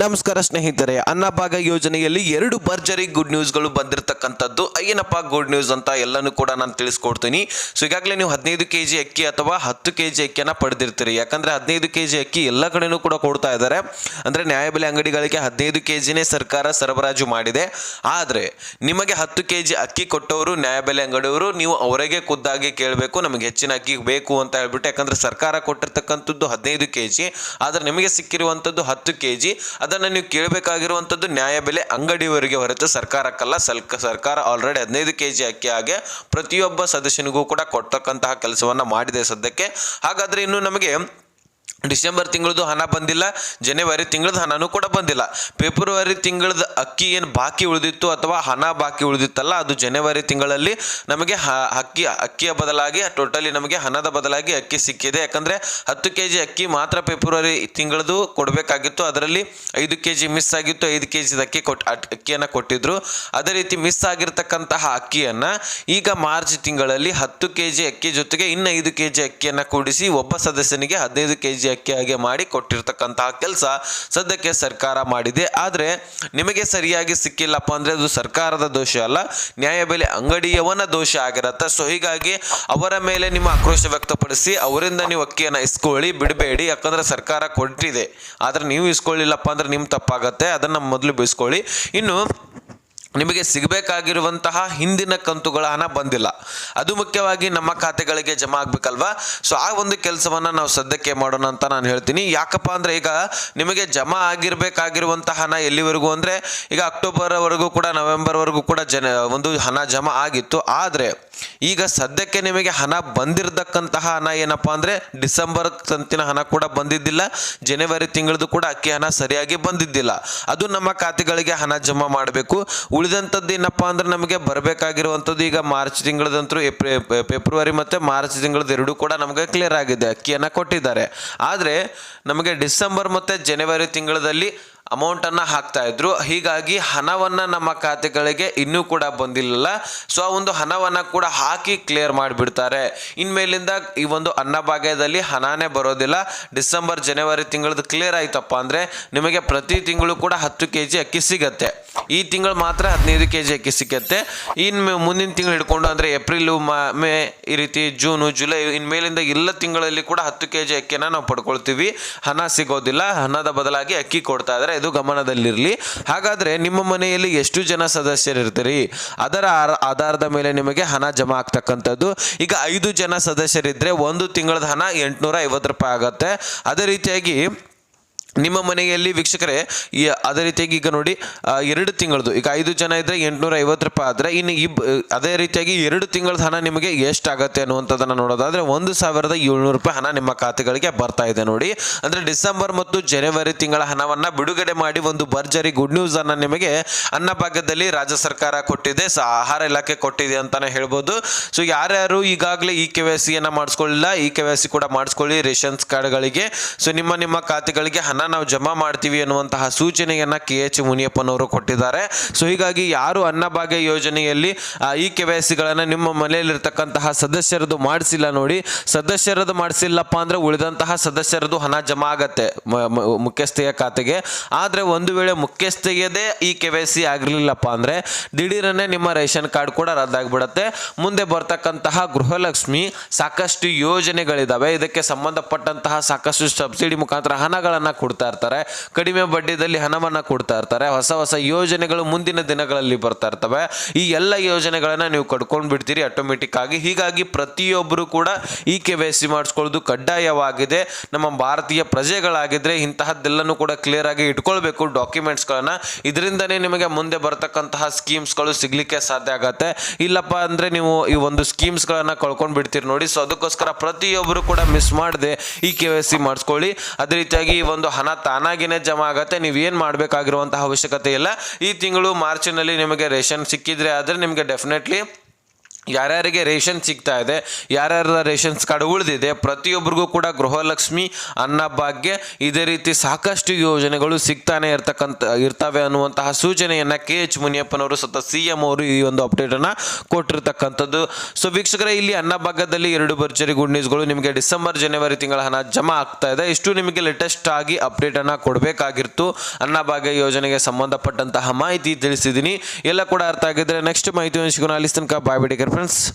ನಮಸ್ಕಾರ ಸ್ನೇಹಿತರೆ, ಅನ್ನಭಾಗ ಯೋಜನೆಯಲ್ಲಿ ಎರಡು ಭರ್ಜರಿ ಗುಡ್ ನ್ಯೂಸ್ಗಳು ಬಂದಿರತಕ್ಕಂಥದ್ದು. ಅಯ್ಯನಪ್ಪ ಗುಡ್ ನ್ಯೂಸ್ ಅಂತ ಎಲ್ಲನೂ ಕೂಡ ನಾನು ತಿಳಿಸ್ಕೊಡ್ತೀನಿ. ಸೊ ಈಗಾಗಲೇ ನೀವು ಹದಿನೈದು ಕೆ ಜಿ ಅಕ್ಕಿ ಅಥವಾ ಹತ್ತು ಕೆ ಜಿ ಅಕ್ಕಿಯನ್ನು ಪಡೆದಿರ್ತೀರಿ. ಯಾಕಂದರೆ ಹದಿನೈದು ಕೆ ಜಿ ಅಕ್ಕಿ ಎಲ್ಲ ಕಡೆನೂ ಕೂಡ ಕೊಡ್ತಾ ಇದ್ದಾರೆ. ಅಂದರೆ ನ್ಯಾಯಬೆಲೆ ಅಂಗಡಿಗಳಿಗೆ ಹದಿನೈದು ಕೆ ಜಿನೇ ಸರ್ಕಾರ ಸರಬರಾಜು ಮಾಡಿದೆ. ಆದರೆ, ನಿಮಗೆ ಹತ್ತು ಕೆ ಜಿ ಅಕ್ಕಿ ಕೊಟ್ಟವರು ನ್ಯಾಯಬೆಲೆ ಅಂಗಡಿಯವರು, ನೀವು ಅವರಿಗೆ ಖುದ್ದಾಗಿ ಕೇಳಬೇಕು, ನಮಗೆ ಹೆಚ್ಚಿನ ಅಕ್ಕಿ ಬೇಕು ಅಂತ ಹೇಳ್ಬಿಟ್ಟು, ಯಾಕಂದರೆ ಸರ್ಕಾರ ಕೊಟ್ಟಿರ್ತಕ್ಕಂಥದ್ದು ಹದಿನೈದು ಕೆ ಜಿ ಆದರೆ ನಿಮಗೆ ಸಿಕ್ಕಿರುವಂಥದ್ದು ಹತ್ತು ಕೆ ಜಿ ಅದನ್ನು ನೀವು ಕೇಳಬೇಕಾಗಿರುವಂಥದ್ದು ನ್ಯಾಯಬೆಲೆ ಅಂಗಡಿಯವರಿಗೆ ಹೊರತು ಸರ್ಕಾರಕ್ಕಲ್ಲ. ಸಲ್ಕ ಸರ್ಕಾರ ಆಲ್ರೆಡಿ ಹದಿನೈದು ಕೆ ಜಿ ಅಕ್ಕಿ ಹಾಗೆ ಪ್ರತಿಯೊಬ್ಬ ಸದಸ್ಯನಿಗೂ ಕೂಡ ಕೊಡ್ತಕ್ಕಂತಹ ಕೆಲಸವನ್ನು ಮಾಡಿದೆ ಸದ್ಯಕ್ಕೆ. ಹಾಗಾದರೆ ಇನ್ನು ನಮಗೆ ಡಿಸೆಂಬರ್ ತಿಂಗಳದು ಹಣ ಬಂದಿಲ್ಲ, ಜನವರಿ ತಿಂಗಳದ ಹಣನೂ ಕೂಡ ಬಂದಿಲ್ಲ. ಫೆಬ್ರವರಿ ತಿಂಗಳದ ಅಕ್ಕಿ ಏನು ಬಾಕಿ ಉಳಿದಿತ್ತು ಅಥವಾ ಹಣ ಬಾಕಿ ಉಳಿದಿತ್ತಲ್ಲ, ಅದು ಜನವರಿ ತಿಂಗಳಲ್ಲಿ ನಮಗೆ ಅಕ್ಕಿ, ಅಕ್ಕಿಯ ಬದಲಾಗಿ, ಟೋಟಲಿ ನಮಗೆ ಹಣದ ಬದಲಾಗಿ ಅಕ್ಕಿ ಸಿಕ್ಕಿದೆ. ಯಾಕಂದರೆ ಹತ್ತು ಕೆ ಜಿ ಅಕ್ಕಿ ಮಾತ್ರ ಫೆಬ್ರವರಿ ತಿಂಗಳದು ಕೊಡಬೇಕಾಗಿತ್ತು. ಅದರಲ್ಲಿ ಐದು ಕೆ ಜಿ ಮಿಸ್ ಆಗಿತ್ತು, ಐದು ಕೆ ಜಿದ ಅಕ್ಕಿ ಕೊಟ್ಟು ಅಕ್ಕಿಯನ್ನು ಕೊಟ್ಟಿದ್ರು. ಅದೇ ರೀತಿ ಮಿಸ್ ಆಗಿರ್ತಕ್ಕಂತಹ ಅಕ್ಕಿಯನ್ನು ಈಗ ಮಾರ್ಚ್ ತಿಂಗಳಲ್ಲಿ ಹತ್ತು ಕೆ ಜಿ ಅಕ್ಕಿ ಜೊತೆಗೆ ಇನ್ನು ಐದು ಕೆ ಜಿ ಅಕ್ಕಿಯನ್ನು ಕೂಡಿಸಿ, ಒಬ್ಬ ಸದಸ್ಯನಿಗೆ ಹದಿನೈದು ಕೆ ಜಿ ಅಕ್ಕಿ ಹಾಗೆ ಮಾಡಿ ಕೊಟ್ಟಿರ್ತಕ್ಕಂತಹ ಕೆಲಸ ಸದ್ಯಕ್ಕೆ ಸರ್ಕಾರ ಮಾಡಿದೆ. ಆದರೆ ನಿಮಗೆ ಸರಿಯಾಗಿ ಸಿಕ್ಕಿಲ್ಲಪ್ಪ ಅಂದರೆ ಅದು ಸರ್ಕಾರದ ದೋಷ ಅಲ್ಲ ನ್ಯಾಯಬೆಲೆ ಅಂಗಡಿಯವನ ದೋಷ ಆಗಿರತ್ತೆ. ಸೊ ಹೀಗಾಗಿ ಅವರ ಮೇಲೆ ನಿಮ್ಮ ಆಕ್ರೋಶ ವ್ಯಕ್ತಪಡಿಸಿ ಅವರಿಂದ ನೀವು ಅಕ್ಕಿಯನ್ನು ಇಸ್ಕೊಳ್ಳಿ, ಬಿಡಬೇಡಿ. ಯಾಕಂದರೆ ಸರ್ಕಾರ ಕೊಟ್ಟಿದೆ. ಆದರೆ ನೀವು ಇಸ್ಕೊಳ್ಳಿಲ್ಲಪ್ಪ ಅಂದರೆ ನಿಮ್ಮ ತಪ್ಪಾಗತ್ತೆ. ಅದನ್ನು ಮೊದಲು ಬಿಸ್ಕೊಳ್ಳಿ. ಇನ್ನು ನಿಮಗೆ ಸಿಗಬೇಕಾಗಿರುವಂತಹ ಹಿಂದಿನ ಕಂತುಗಳ ಹಣ ಬಂದಿಲ್ಲ. ಅದು ಮುಖ್ಯವಾಗಿ ನಮ್ಮ ಖಾತೆಗಳಿಗೆ ಜಮಾ ಆಗಬೇಕಲ್ವಾ? ಸೊ ಆ ಒಂದು ಕೆಲಸವನ್ನು ನಾವು ಸದ್ಯಕ್ಕೆ ಮಾಡೋಣ ಅಂತ ನಾನು ಹೇಳ್ತೀನಿ. ಯಾಕಪ್ಪ ಅಂದರೆ ಈಗ ನಿಮಗೆ ಜಮಾ ಆಗಿರಬೇಕಾಗಿರುವಂತಹ ಹಣ ಎಲ್ಲಿವರೆಗೂ ಅಂದರೆ ಈಗ ಅಕ್ಟೋಬರ್ವರೆಗೂ ಕೂಡ, ನವೆಂಬರ್ವರೆಗೂ ಕೂಡ ಜನ ಒಂದು ಹಣ ಜಮಾ ಆಗಿತ್ತು. ಆದರೆ ಈಗ ಸದ್ಯಕ್ಕೆ ನಿಮಗೆ ಹಣ ಬಂದಿರತಕ್ಕಂತಹ ಹಣ ಏನಪ್ಪ ಅಂದರೆ ಡಿಸೆಂಬರ್ ಕಂತಿನ ಹಣ ಕೂಡ ಬಂದಿದ್ದಿಲ್ಲ. ಜನವರಿ ತಿಂಗಳದು ಕೂಡ ಅಕ್ಕಿ ಹಣ ಸರಿಯಾಗಿ ಬಂದಿದ್ದಿಲ್ಲ. ಅದು ನಮ್ಮ ಖಾತೆಗಳಿಗೆ ಹಣ ಜಮಾ ಮಾಡಬೇಕು. ಉಳಿದಂಥದ್ದು ಏನಪ್ಪ ಅಂದ್ರೆ ನಮಗೆ ಬರಬೇಕಾಗಿರುವಂಥದ್ದು ಈಗ ಮಾರ್ಚ್ ತಿಂಗಳದಂತೂ ಏಪ್ರಿ, ಫೆಬ್ರವರಿ ಮತ್ತು ಮಾರ್ಚ್ ತಿಂಗಳದ ಎರಡೂ ಕೂಡ ನಮಗೆ ಕ್ಲಿಯರ್ ಆಗಿದೆ. ಅಕ್ಕಿಯನ್ನು ಕೊಟ್ಟಿದ್ದಾರೆ. ಆದರೆ ನಮಗೆ ಡಿಸೆಂಬರ್ ಮತ್ತು ಜನವರಿ ತಿಂಗಳಲ್ಲಿ ಅಮೌಂಟನ್ನು ಹಾಕ್ತಾ ಇದ್ರು. ಹೀಗಾಗಿ ಹಣವನ್ನು ನಮ್ಮ ಖಾತೆಗಳಿಗೆ ಇನ್ನೂ ಕೂಡ ಬಂದಿಲ್ಲ ಸೊ ಆ ಒಂದು ಹಣವನ್ನು ಕೂಡ ಹಾಕಿ ಕ್ಲಿಯರ್ ಮಾಡಿಬಿಡ್ತಾರೆ. ಇನ್ಮೇಲಿಂದ ಈ ಒಂದು ಅನ್ನಭಾಗ್ಯದಲ್ಲಿ ಹಣನೇ ಬರೋದಿಲ್ಲ. ಡಿಸೆಂಬರ್, ಜನವರಿ ತಿಂಗಳದ್ದು ಕ್ಲಿಯರ್ ಆಯ್ತಪ್ಪ ಅಂದರೆ ನಿಮಗೆ ಪ್ರತಿ ತಿಂಗಳು ಕೂಡ ಹತ್ತು ಕೆ ಜಿ ಅಕ್ಕಿ ಸಿಗತ್ತೆ. ಈ ತಿಂಗಳು ಮಾತ್ರ ಹದಿನೈದು ಕೆ ಜಿ ಅಕ್ಕಿ ಸಿಗತ್ತೆ. ಇನ್ನು ಮುಂದಿನ ತಿಂಗಳು ಹಿಡ್ಕೊಂಡು ಅಂದರೆ ಏಪ್ರಿಲು, ಮೇ ಈ ರೀತಿ ಜೂನು, ಜುಲೈ ಇನ್ಮೇಲಿಂದ ಎಲ್ಲ ತಿಂಗಳಲ್ಲಿ ಕೂಡ ಹತ್ತು ಕೆ ಜಿ ಅಕ್ಕಿಯನ್ನು ನಾವು ಪಡ್ಕೊಳ್ತೀವಿ. ಹಣ ಸಿಗೋದಿಲ್ಲ. ಹಣದ ಬದಲಾಗಿ ಅಕ್ಕಿ ಕೊಡ್ತಾ ಇದ್ದಾರೆ ಇದು ಗಮನದಲ್ಲಿರಲಿ. ಹಾಗಾದರೆ ನಿಮ್ಮ ಮನೆಯಲ್ಲಿ ಎಷ್ಟು ಜನ ಸದಸ್ಯರಿರ್ತೀರಿ? ಅದರ ಆಧಾರದ ಮೇಲೆ ನಿಮಗೆ ಹಣ ಜಮಾ ಆಗ್ತಕ್ಕಂಥದ್ದು. ಈಗ ಐದು ಜನ ಸದಸ್ಯರಿದ್ದರೆ ಒಂದು ತಿಂಗಳದ ಹಣ ಎಂಟುನೂರ ಐವತ್ತು ರೂಪಾಯಿ ಆಗುತ್ತೆ. ಅದೇ ರೀತಿಯಾಗಿ ನಿಮ್ಮ ಮನೆಯಲ್ಲಿ ವೀಕ್ಷಕರೇ, ಈ ಅದೇ ರೀತಿಯಾಗಿ ಈಗ ನೋಡಿ ಎರಡು ತಿಂಗಳದು, ಈಗ ಐದು ಜನ ಇದ್ದರೆ ಎಂಟುನೂರ ಐವತ್ತು ರೂಪಾಯಿ ಆದರೆ ಇನ್ನು ಇಬ್ ಅದೇ ರೀತಿಯಾಗಿ ಎರಡು ತಿಂಗಳ ಹಣ ನಿಮಗೆ ಎಷ್ಟಾಗತ್ತೆ ಅನ್ನುವಂಥದ್ದನ್ನು ನೋಡೋದಾದರೆ ಒಂದು ಸಾವಿರದ ಏಳ್ನೂರು ರೂಪಾಯಿ ಹಣ ನಿಮ್ಮ ಖಾತೆಗಳಿಗೆ ಬರ್ತಾ ಇದೆ ನೋಡಿ. ಅಂದರೆ ಡಿಸೆಂಬರ್ ಮತ್ತು ಜನವರಿ ತಿಂಗಳ ಹಣವನ್ನು ಬಿಡುಗಡೆ ಮಾಡಿ ಒಂದು ಭರ್ಜರಿ ಗುಡ್ ನ್ಯೂಸನ್ನು ನಿಮಗೆ ಅನ್ನಭಾಗ್ಯದಲ್ಲಿ ರಾಜ್ಯ ಸರ್ಕಾರ ಕೊಟ್ಟಿದೆ. ಸೊ, ಆಹಾರ ಇಲಾಖೆ ಕೊಟ್ಟಿದೆ ಅಂತಲೇ ಹೇಳ್ಬೋದು. ಸೊ, ಯಾರ್ಯಾರು ಈಗಾಗಲೇ ಇ ಕೆ ವೈ ಸಿಯನ್ನು ಮಾಡಿಸ್ಕೊಳ್ಳಿಲ್ಲ ಇ ಕೆ ವೈ ಸಿ ಕೂಡ ಮಾಡಿಸ್ಕೊಳ್ಳಿ ರೇಷನ್ಸ್ ಕಾರ್ಡ್ಗಳಿಗೆ. ಸೊ, ನಿಮ್ಮ ನಿಮ್ಮ ಖಾತೆಗಳಿಗೆ ಹಣ ನಾವು ಜಮಾ ಮಾಡ್ತೀವಿ ಅನ್ನುವಂತಹ ಸೂಚನೆಯನ್ನು ಕೆ ಎಚ್ ಮುನಿಯಪ್ಪನವರು ಕೊಟ್ಟಿದ್ದಾರೆ. ಸೊ ಹೀಗಾಗಿ ಯಾರು ಅನ್ನಭಾಗ್ಯ ಯೋಜನೆಯಲ್ಲಿ ಈ ಕೆ ವೈ ನಿಮ್ಮ ಮನೆಯಲ್ಲಿರ್ತಕ್ಕಂತಹ ಸದಸ್ಯರದು ಮಾಡಿಸಿಲ್ಲ ನೋಡಿ, ಸದಸ್ಯರದು ಮಾಡಿಸಿಲ್ಲಪ್ಪ ಅಂದರೆ ಉಳಿದಂತಹ ಸದಸ್ಯರದು ಹಣ ಜಮಾ ಆಗತ್ತೆ ಮುಖ್ಯಸ್ಥೆಯ ಖಾತೆಗೆ. ಆದರೆ ಒಂದು ವೇಳೆ ಮುಖ್ಯಸ್ಥೆಯದೇ ಈ ಕೆ ವೈ ಸಿ ಆಗಿರಲಿಲ್ಲಪ್ಪ ಅಂದರೆ ದಿಢೀರನೇ ನಿಮ್ಮ ರೇಷನ್ ಕಾರ್ಡ್ ಕೂಡ ರದ್ದಾಗ್ಬಿಡತ್ತೆ. ಮುಂದೆ ಬರ್ತಕ್ಕಂತಹ ಗೃಹಲಕ್ಷ್ಮಿ ಸಾಕಷ್ಟು ಯೋಜನೆಗಳಿದಾವೆ. ಇದಕ್ಕೆ ಸಂಬಂಧಪಟ್ಟಂತಹ ಸಾಕಷ್ಟು ಸಬ್ಸಿಡಿ ಮುಖಾಂತರ ಹಣಗಳನ್ನು ಕೊಡ್ತಾ ಇರ್ತಾರೆ. ಕಡಿಮೆ ಬಡ್ಡಿದಲ್ಲಿ ಹಣವನ್ನು ಕೊಡ್ತಾ ಇರ್ತಾರೆ. ಹೊಸ ಹೊಸ ಯೋಜನೆಗಳು ಮುಂದಿನ ದಿನಗಳಲ್ಲಿ ಬರ್ತಾ ಇರ್ತವೆ. ಈ ಎಲ್ಲ ಯೋಜನೆಗಳನ್ನು ನೀವು ಕಟ್ಕೊಂಡು ಬಿಡ್ತೀರಿ ಆಟೋಮೆಟಿಕ್ ಆಗಿ. ಹೀಗಾಗಿ ಪ್ರತಿಯೊಬ್ಬರು ಕೂಡ ಈ ಕೆ ವೈ ಸಿ ಮಾಡಿಸ್ಕೊಳ್ಳೋದು ಕಡ್ಡಾಯವಾಗಿದೆ. ನಮ್ಮ ಭಾರತೀಯ ಪ್ರಜೆಗಳಾಗಿದ್ದರೆ ಇಂತಹದ್ದೆಲ್ಲನೂ ಕೂಡ ಕ್ಲಿಯರ್ ಆಗಿ ಇಟ್ಕೊಳ್ಬೇಕು ಡಾಕ್ಯುಮೆಂಟ್ಸ್ಗಳನ್ನ ಇದರಿಂದನೇ ನಿಮಗೆ ಮುಂದೆ ಬರ್ತಕ್ಕಂತಹ ಸ್ಕೀಮ್ಸ್ಗಳು ಸಿಗಲಿಕ್ಕೆ ಸಾಧ್ಯ ಆಗತ್ತೆ. ಇಲ್ಲಪ್ಪ ಅಂದರೆ ನೀವು ಈ ಒಂದು ಸ್ಕೀಮ್ಸ್ಗಳನ್ನು ಕಳ್ಕೊಂಡು ಬಿಡ್ತೀರಿ ನೋಡಿ. ಸೊ ಅದಕ್ಕೋಸ್ಕರ ಪ್ರತಿಯೊಬ್ಬರು ಕೂಡ ಮಿಸ್ ಮಾಡದೆ ಈ ಕೆ ವೈ ಸಿ ಮಾಡಿಸ್ಕೊಳ್ಳಿ. ಅದೇ ರೀತಿಯಾಗಿ ಈ ಒಂದು ಹಣ ತಾನಾಗಿನೇ ಜಮಾ ಆಗತ್ತೆ, ನೀವು ಏನು ಮಾಡಬೇಕಾಗಿರುವಂತಹ ಅವಶ್ಯಕತೆ ಇಲ್ಲ. ಈ ತಿಂಗಳು ಮಾರ್ಚಿನಲ್ಲಿ ನಿಮಗೆ ರೇಷನ್ ಸಿಕ್ಕಿದ್ರೆ ಆದರೆ ನಿಮಗೆ ಡೆಫಿನೆಟ್ಲಿ ಯಾರ್ಯಾರಿಗೆ ರೇಷನ್ ಸಿಗ್ತಾ ಇದೆ ಯಾರ್ಯಾರ ರೇಷನ್ಸ್ ಕಾರ್ಡ್ ಉಳಿದಿದೆ ಪ್ರತಿಯೊಬ್ಬರಿಗೂ ಕೂಡ ಗೃಹಲಕ್ಷ್ಮಿ ಅನ್ನಭಾಗ್ಯ ಇದೇ ರೀತಿ ಸಾಕಷ್ಟು ಯೋಜನೆಗಳು ಸಿಗ್ತಾನೆ ಇರ್ತಕ್ಕಂಥ, ಇರ್ತವೆ ಅನ್ನುವಂತಹ ಸೂಚನೆಯನ್ನು ಕೆ ಎಚ್ ಮುನಿಯಪ್ಪನವರು ಸತ ಸಿ ಎಂ ಅವರು ಈ ಒಂದು ಅಪ್ಡೇಟನ್ನು ಕೊಟ್ಟಿರ್ತಕ್ಕಂಥದ್ದು. ಸೊ ವೀಕ್ಷಕರೇ, ಇಲ್ಲಿ ಅನ್ನಭಾಗ್ಯದಲ್ಲಿ ಎರಡು ಭರ್ಜರಿ ಗುಡ್ ನ್ಯೂಸ್ಗಳು ನಿಮಗೆ ಡಿಸೆಂಬರ್, ಜನವರಿ ತಿಂಗಳ ಹಣ ಜಮಾ ಆಗ್ತಾ ಇದೆ. ಇಷ್ಟು ನಿಮಗೆ ಲೇಟೆಸ್ಟ್ ಆಗಿ ಅಪ್ಡೇಟನ್ನು ಕೊಡಬೇಕಾಗಿತ್ತು ಅನ್ನಭಾಗ್ಯ ಯೋಜನೆಗೆ ಸಂಬಂಧಪಟ್ಟಂತಹ ಮಾಹಿತಿ ತಿಳಿಸಿದ್ದೀನಿ ಎಲ್ಲ ಕೂಡ ಅರ್ಥ ಆಗಿದ್ರೆ ನೆಕ್ಸ್ಟ್ ಮಾಹಿತಿ ಸಿಗೋಣ. ಅಲ್ಲಿ ಬಾಯ್ ಬಿಡಿ friends